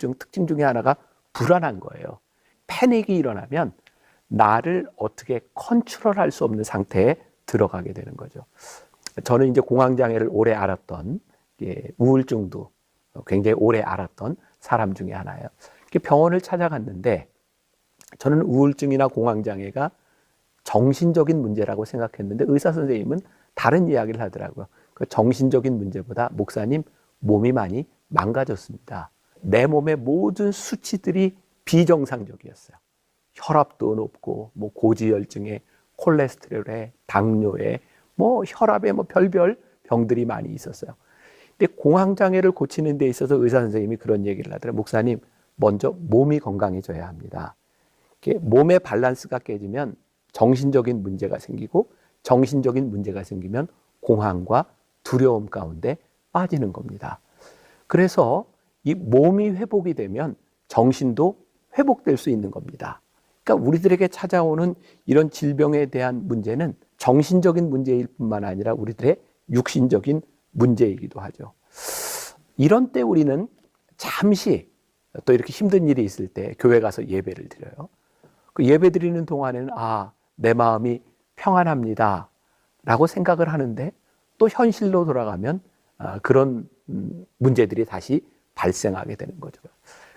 중 특징 중에 하나가 불안한 거예요. 패닉이 일어나면 나를 어떻게 컨트롤할 수 없는 상태에 들어가게 되는 거죠. 저는 이제 공황 장애를 오래 알았던 예, 우울증도 굉장히 오래 알았던 사람 중에 하나예요. 병원을 찾아갔는데 저는 우울증이나 공황 장애가 정신적인 문제라고 생각했는데 의사 선생님은 다른 이야기를 하더라고요. 그 정신적인 문제보다 목사님 몸이 많이 망가졌습니다. 내 몸의 모든 수치들이 비정상적이었어요. 혈압도 높고 뭐 고지혈증에 콜레스테롤에 당뇨에 뭐 혈압에 뭐 별별 병들이 많이 있었어요. 근데 공황 장애를 고치는 데 있어서 의사 선생님이 그런 얘기를 하더라고요. 목사님 먼저 몸이 건강해져야 합니다. 몸의 밸런스가 깨지면 정신적인 문제가 생기고 정신적인 문제가 생기면 공황과 두려움 가운데 빠지는 겁니다. 그래서 이 몸이 회복이 되면 정신도 회복될 수 있는 겁니다. 그러니까 우리들에게 찾아오는 이런 질병에 대한 문제는 정신적인 문제일 뿐만 아니라 우리들의 육신적인 문제이기도 하죠. 이런 때 우리는 잠시 또 이렇게 힘든 일이 있을 때 교회 가서 예배를 드려요. 그 예배 드리는 동안에는 아, 내 마음이 평안합니다. 라고 생각을 하는데 또 현실로 돌아가면 아, 그런 음, 문제들이 다시 발생하게 되는 거죠.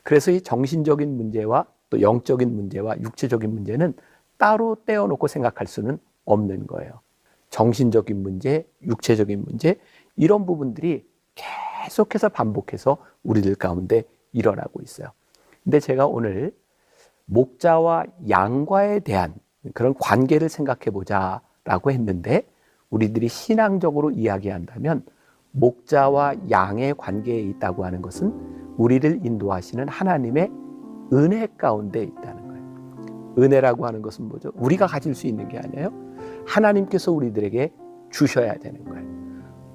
그래서 이 정신적인 문제와 또 영적인 문제와 육체적인 문제는 따로 떼어놓고 생각할 수는 없는 거예요. 정신적인 문제, 육체적인 문제, 이런 부분들이 계속해서 반복해서 우리들 가운데 일어나고 있어요. 근데 제가 오늘 목자와 양과에 대한 그런 관계를 생각해 보자라고 했는데 우리들이 신앙적으로 이야기한다면 목자와 양의 관계에 있다고 하는 것은 우리를 인도하시는 하나님의 은혜 가운데 있다는 거예요. 은혜라고 하는 것은 뭐죠? 우리가 가질 수 있는 게 아니에요. 하나님께서 우리들에게 주셔야 되는 거예요.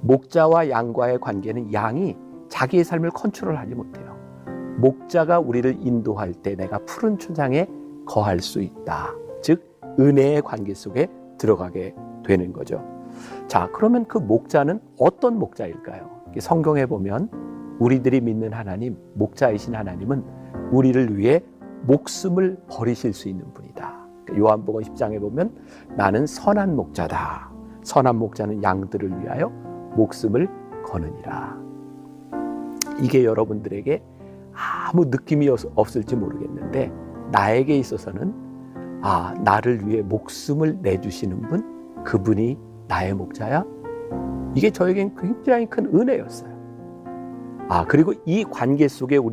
목자와 양과의 관계는 양이 자기의 삶을 컨트롤하지 못해요. 목자가 우리를 인도할 때 내가 푸른 초장에 거할 수 있다. 즉 은혜의 관계 속에 들어가게 되는 거죠. 자, 그러면 그 목자는 어떤 목자일까요? 성경에 보면 우리들이 믿는 하나님, 목자이신 하나님은 우리를 위해 목숨을 버리실 수 있는 분이다. 요한복음 10장에 보면 나는 선한 목자다. 선한 목자는 양들을 위하여 목숨을 거느니라. 이게 여러분들에게 아무 느낌이 없을지 모르겠는데 나에게 있어서는 아, 나를 위해 목숨을 내주시는 분, 그분이 나의 목자야? 이게 저에겐 굉장히 큰 은혜였어요. 아, 그리고 이 관계 속에 우리